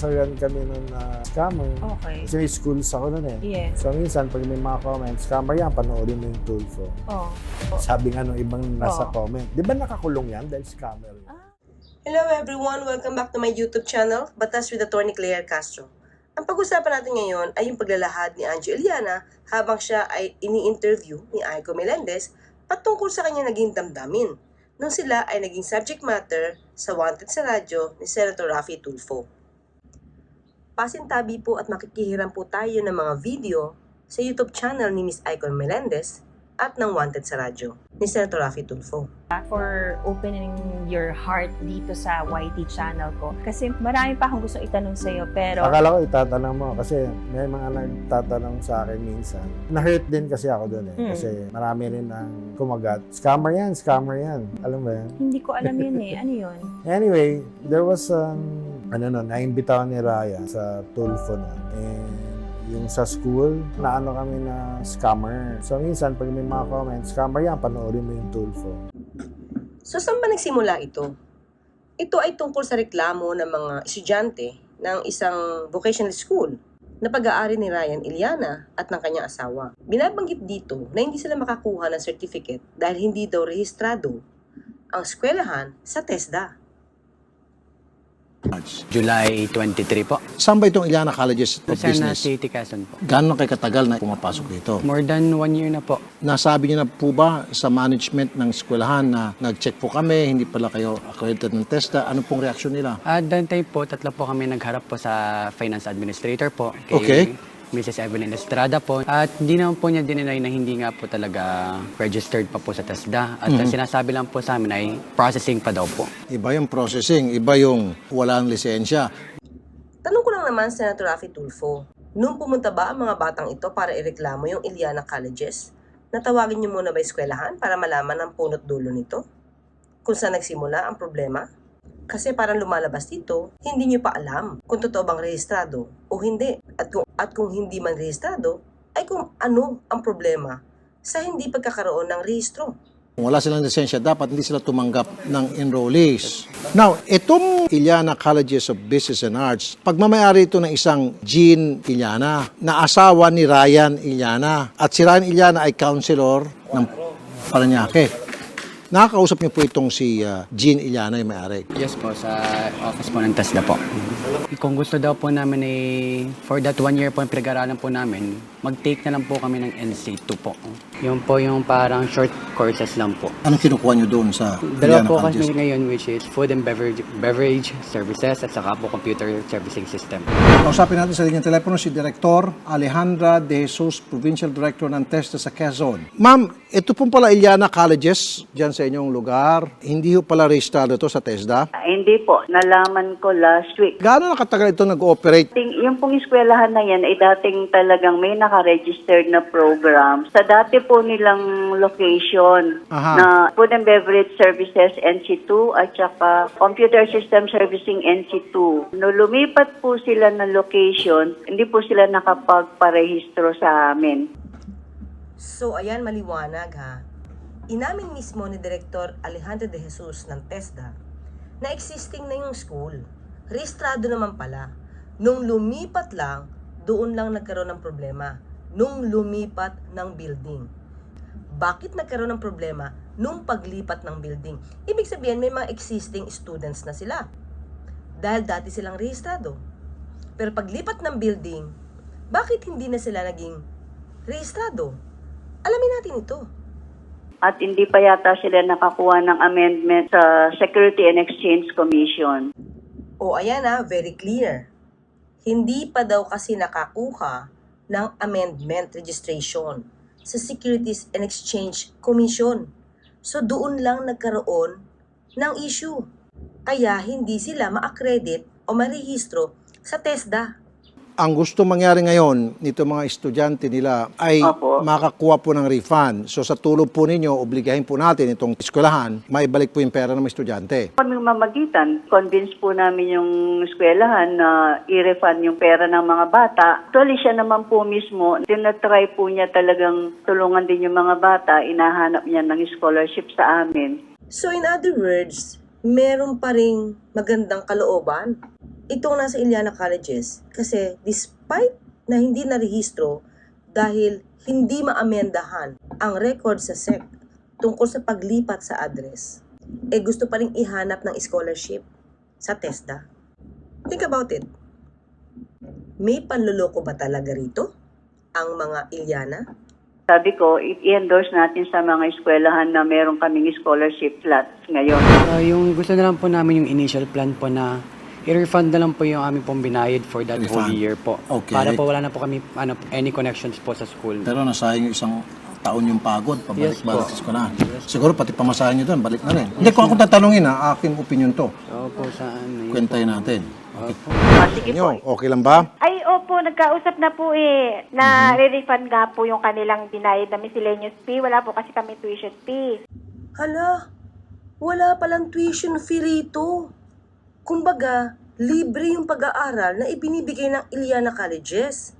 sinansagan kami nun na scammer. Okay. Kasi may schools ako nun eh. Yes. So minsan, pag may mga comments, scammer yan, panoorin mo yung Tulfo. Oh. Sabi nga nung ibang nasa Oo. comment. Di ba nakakulong yan dahil scammer? yan? Hello everyone! Welcome back to my YouTube channel, Batas with Attorney Claire Castro. Ang pag-usapan natin ngayon ay yung paglalahad ni Anjo Eliana habang siya ay ini-interview ni Aiko Melendez patungkol sa kanya naging damdamin nung sila ay naging subject matter sa Wanted sa Radyo ni Senator Raffy Tulfo. Pasintabi po at makikihiram po tayo ng mga video sa YouTube channel ni Miss Aiko Melendez at ng Wanted sa Radyo ni Senator Raffy Tulfo. For opening your heart dito sa YT channel ko. Kasi marami pa akong gusto itanong sa'yo, pero... Akala ko itatanong mo kasi may mga nagtatanong sa akin minsan. Na-hurt din kasi ako doon eh. Mm. Kasi marami rin ang kumagat. Scammer yan, scammer yan. Alam mo yan? Hindi ko alam yun eh. Ano yun? Anyway, there was um, ano no, naimbitahan ni Raya sa Tulfo na. And yung sa school, na ano kami na scammer. So minsan, pag may mga comments, scammer yan, panoorin mo yung Tulfo. So, saan ba nagsimula ito? Ito ay tungkol sa reklamo ng mga estudyante ng isang vocational school na pag-aari ni Ryan Iliana at ng kanyang asawa. Binabanggit dito na hindi sila makakuha ng certificate dahil hindi daw rehistrado ang eskwelahan sa TESDA. July 23 po. Saan ba itong Iliana Colleges of Business? City, Quezon po. Gano'n kay katagal na pumapasok dito? More than one year na po. Nasabi niyo na po ba sa management ng eskwelahan na nag-check po kami, hindi pala kayo accredited ng TESDA? Ano pong reaksyon nila? At that time po, tatlo po kami nagharap po sa finance administrator po. Kay Okay. Mrs. Evelyn Estrada po. At hindi naman po niya dininay na hindi nga po talaga registered pa po sa TESDA. At ang sinasabi lang po sa amin ay processing pa daw po. Iba yung processing, iba yung walang lisensya. Tanong ko lang naman, Senator Raffy Tulfo, nung pumunta ba ang mga batang ito para ireklamo yung Iliana Colleges, natawagin niyo muna ba eskwelahan para malaman ang punot dulo nito? Kung saan nagsimula ang problema? Kasi parang lumalabas dito, hindi niyo pa alam kung totoo bang rehistrado o hindi. At kung, at kung hindi man rehistrado, ay kung ano ang problema sa hindi pagkakaroon ng rehistro. Kung wala silang lisensya, dapat hindi sila tumanggap ng enrollees. Now, itong Iliana Colleges of Business and Arts, pagmamayari ito ng isang Jean Iliana, na asawa ni Ryan Iliana. At si Ryan Iliana ay counselor ng Paranaque. Nakakausap niyo po itong si uh, Jean Iliana yung may-ari. Yes po, sa office po ng TESDA po. Kung gusto daw po namin ay for that one year po yung pinag-aralan po namin, mag-take na lang po kami ng NC2 po. Yun po yung parang short courses lang po. Anong kinukuha niyo doon sa Dalawa Iliana po kasi Colleges? ngayon which is food and beverage, beverage services at saka po computer servicing system. Kausapin natin sa linyang telepono si Director Alejandra De Jesus, Provincial Director ng TESDA sa Quezon. Ma'am, ito pong pala Iliana Colleges, dyan sa inyong lugar. Hindi ho pala registrado ito sa TESDA. Ah, Hindi po, nalaman ko last week. Gaano na katagal ito nag-ooperate? Ting, yung pong eskwelahan na yan ay dating talagang may naka-registered na program. Sa dati po nilang location Aha. na Food and Beverage Services NC2 at saka Computer System Servicing NC2. No lumipat po sila ng location, hindi po sila nakapagparehistro sa amin. So, ayan maliwanag ha. Inamin mismo ni Direktor Alejandro de Jesus ng TESDA na existing na yung school. Rehistrado naman pala. Nung lumipat lang, doon lang nagkaroon ng problema. Nung lumipat ng building. Bakit nagkaroon ng problema nung paglipat ng building? Ibig sabihin, may mga existing students na sila. Dahil dati silang rehistrado. Pero paglipat ng building, bakit hindi na sila naging rehistrado? Alamin natin ito. At hindi pa yata sila nakakuha ng amendment sa Security and Exchange Commission. O ayan na, very clear. Hindi pa daw kasi nakakuha ng amendment registration sa Securities and Exchange Commission. So doon lang nagkaroon ng issue. Kaya hindi sila ma-accredit o marehistro sa TESDA. Ang gusto mangyari ngayon nito mga estudyante nila ay Opo. makakuha po ng refund. So sa tulong po ninyo, obligahin po natin itong eskwelahan, maibalik po yung pera ng mga estudyante. Kami mamagitan, convince po namin yung eskwelahan na i-refund yung pera ng mga bata. Actually, siya naman po mismo, tinatry po niya talagang tulungan din yung mga bata, inahanap niya ng scholarship sa amin. So in other words, meron pa ring magandang kalooban itong nasa Iliana Colleges kasi despite na hindi narehistro dahil hindi maamendahan ang record sa SEC tungkol sa paglipat sa address, eh gusto pa rin ihanap ng scholarship sa TESDA. Think about it. May panluloko ba talaga rito ang mga Iliana? Sabi ko, i-endorse natin sa mga eskwelahan na meron kaming scholarship slots ngayon. Ah, yung gusto na lang po namin yung initial plan po na i-refund na lang po yung aming pong binayad for that whole Refund. year po. Okay. Para po wala na po kami ano, any connections po sa school. Pero nasayang yung isang taon yung pagod, pabalik-balik Yes sa eskwelahan. Siguro pati pamasahin nyo doon, balik na rin. Hindi, kung ako tatanungin ha, aking opinion to. Oo po saan. yun Kwentayin po. natin. Okay. Ah, sige po. Nyo, okay lang ba? Ay, opo, nagkausap na po eh, na re-refund nga po yung kanilang binayad na miscellaneous fee. Wala po kasi kami tuition fee. Hala, wala palang tuition fee rito. Kumbaga, libre yung pag-aaral na ibinibigay ng Iliana Colleges.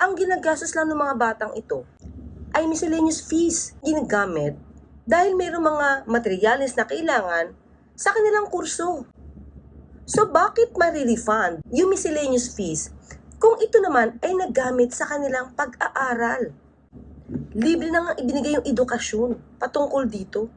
Ang ginagastos lang ng mga batang ito ay miscellaneous fees ginagamit dahil mayroong mga materyales na kailangan sa kanilang kurso. So bakit marirefund yung miscellaneous fees kung ito naman ay nagamit sa kanilang pag-aaral? Libre na nga ibinigay yung edukasyon patungkol dito.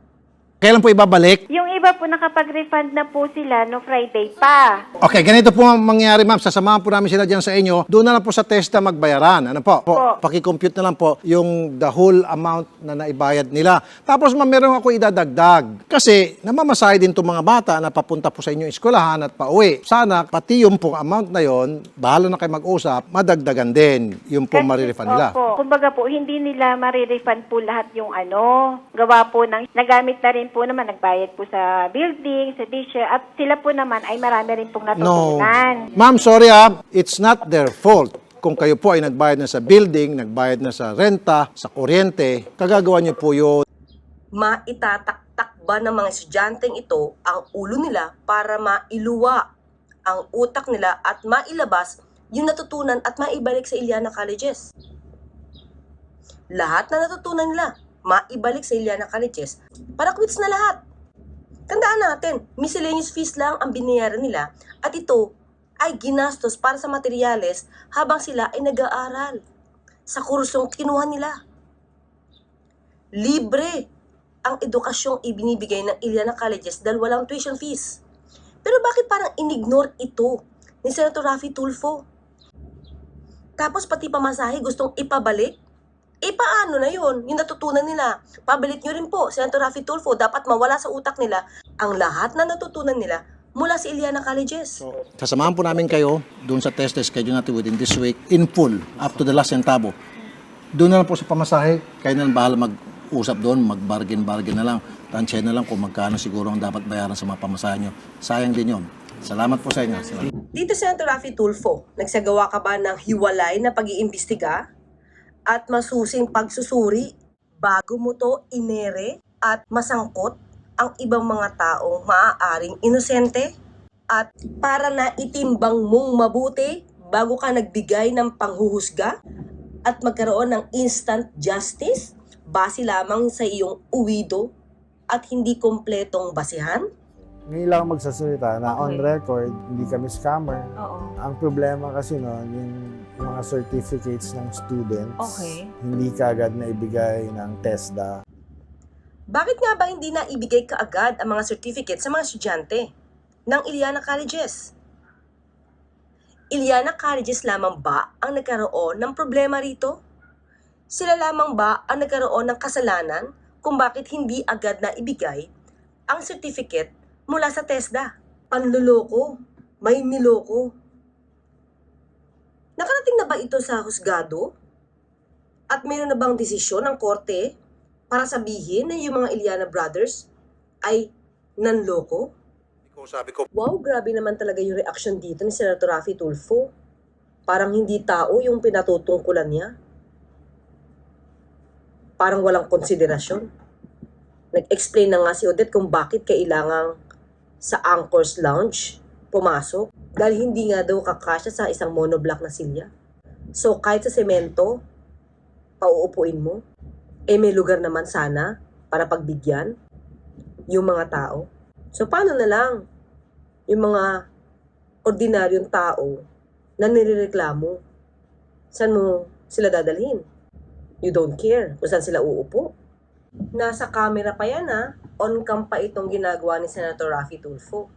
Kailan po ibabalik? Yung iba po nakapag-refund na po sila no Friday pa. Okay, ganito po ang mangyayari, ma'am. Sasamahan po namin sila dyan sa inyo. Doon na lang po sa testa magbayaran. Ano po? Po. Pakicompute na lang po yung the whole amount na naibayad nila. Tapos, ma'am, meron ako idadagdag. Kasi, namamasahe din itong mga bata na papunta po sa inyong eskwelahan at pauwi. Sana, pati yung pong amount na yon, bahala na kayo mag-usap, madagdagan din yung po Kasi- marirefund nila. Opo. Kumbaga po, hindi nila marirefund po lahat yung ano, gawa po ng, nagamit na rin po naman, nagbayad po sa building, sa teacher, at sila po naman ay marami rin pong No. natutunan. Ma'am, sorry ah. It's not their fault. Kung kayo po ay nagbayad na sa building, nagbayad na sa renta, sa kuryente, kagagawa niyo po yun. maitataktak ba ng mga estudyanteng ito ang ulo nila para mailuwa ang utak nila at mailabas yung natutunan at maibalik sa Iliana Colleges. Lahat na natutunan nila, maibalik sa Iliana Colleges para quits na lahat. Tandaan natin, miscellaneous fees lang ang binayaran nila at ito ay ginastos para sa materyales habang sila ay nag-aaral sa kursong kinuha nila. Libre ang edukasyong ibinibigay ng Iliana Colleges dahil walang tuition fees. Pero bakit parang inignore ito ni Senator Raffy Tulfo? Tapos pati pamasahe gustong ipabalik? E paano na yon? Yung natutunan nila. Pabalik nyo rin po, Senator Raffy Tulfo, dapat mawala sa utak nila ang lahat na natutunan nila mula sa Iliana Colleges. Sasamahan po namin kayo doon sa test schedule natin within this week in full, up to the last centavo. Doon na lang po sa pamasahe, kayo na lang bahala mag-usap doon, mag-bargain-bargain na lang. Tansya na lang kung magkano siguro ang dapat bayaran sa mga pamasahe nyo. Sayang din yon. Salamat po sa inyo. Dito Senator Raffy Tulfo, nagsagawa ka ba ng hiwalay na pag-iimbestiga at masusing pagsusuri bago mo to inere at masangkot ang ibang mga taong maaaring inosente? At para na itimbang mong mabuti bago ka nagbigay ng panghuhusga at magkaroon ng instant justice base lamang sa iyong uwido at hindi kompletong basihan? Ngayon lang magsasalita na on Okay. record, hindi kami scammer. Oo. Ang problema kasi no, yung mga certificates ng students, Okay. hindi kaagad na ibigay ng TESDA. Bakit nga ba hindi na ibigay kaagad ang mga certificate sa mga estudyante ng Iliana Colleges? Iliana Colleges lamang ba ang nagkaroon ng problema rito? Sila lamang ba ang nagkaroon ng kasalanan kung bakit hindi agad na ibigay ang certificate mula sa TESDA? Panluloko, may niloko. Nakarating na ba ito sa husgado? At mayroon na bang desisyon ng korte para sabihin na yung mga Iliana Brothers ay nanloko? Kung sabi ko, Wow, grabe naman talaga yung reaction dito ni Senator Raffy Tulfo. Parang hindi tao yung pinatutungkulan niya. Parang walang konsiderasyon. Nag-explain na nga si Odette kung bakit kailangang sa Anchor's Lounge pumasok dahil hindi nga daw kakasya sa isang monoblock na silya. So kahit sa semento, pauupuin mo, eh may lugar naman sana para pagbigyan yung mga tao. So paano na lang yung mga ordinaryong tao na nirereklamo. Saan mo sila dadalhin? You don't care kung saan sila uupo. Nasa camera pa yan ha. On cam pa itong ginagawa ni Senator Raffy Tulfo.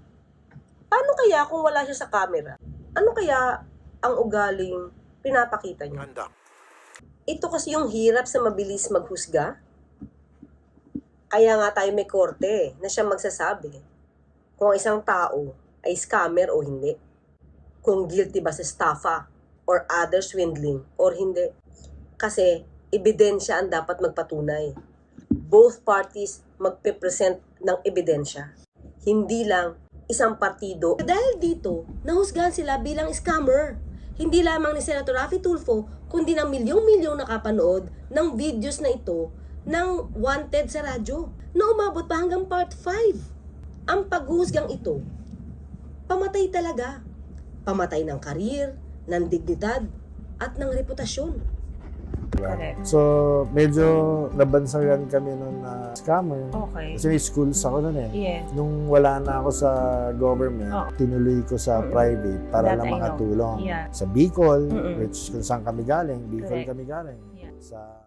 Paano kaya kung wala siya sa camera? Ano kaya ang ugaling pinapakita niya? Ito kasi yung hirap sa mabilis maghusga. Kaya nga tayo may korte na siya magsasabi kung ang isang tao ay scammer o hindi. Kung guilty ba sa staffa or other swindling or hindi. Kasi ebidensya ang dapat magpatunay. Both parties magpe-present ng ebidensya. Hindi lang isang partido. Dahil dito, nahusgahan sila bilang scammer. Hindi lamang ni Senator Raffy Tulfo, kundi ng milyong-milyong nakapanood ng videos na ito ng wanted sa radyo na umabot pa hanggang part 5. Ang paghuhusgang ito, pamatay talaga. Pamatay ng karir, ng dignidad, at ng reputasyon. Correct. So, medyo nabansagan kami nun na scammer. Okay. Kasi may schools ako nun eh. Yes. Nung wala na ako sa government, Oo. tinuloy ko sa private para That lang makatulong. Yeah. Sa Bicol, Mm-mm. which kung saan kami galing, Bicol Correct. kami galing. Yeah. Sa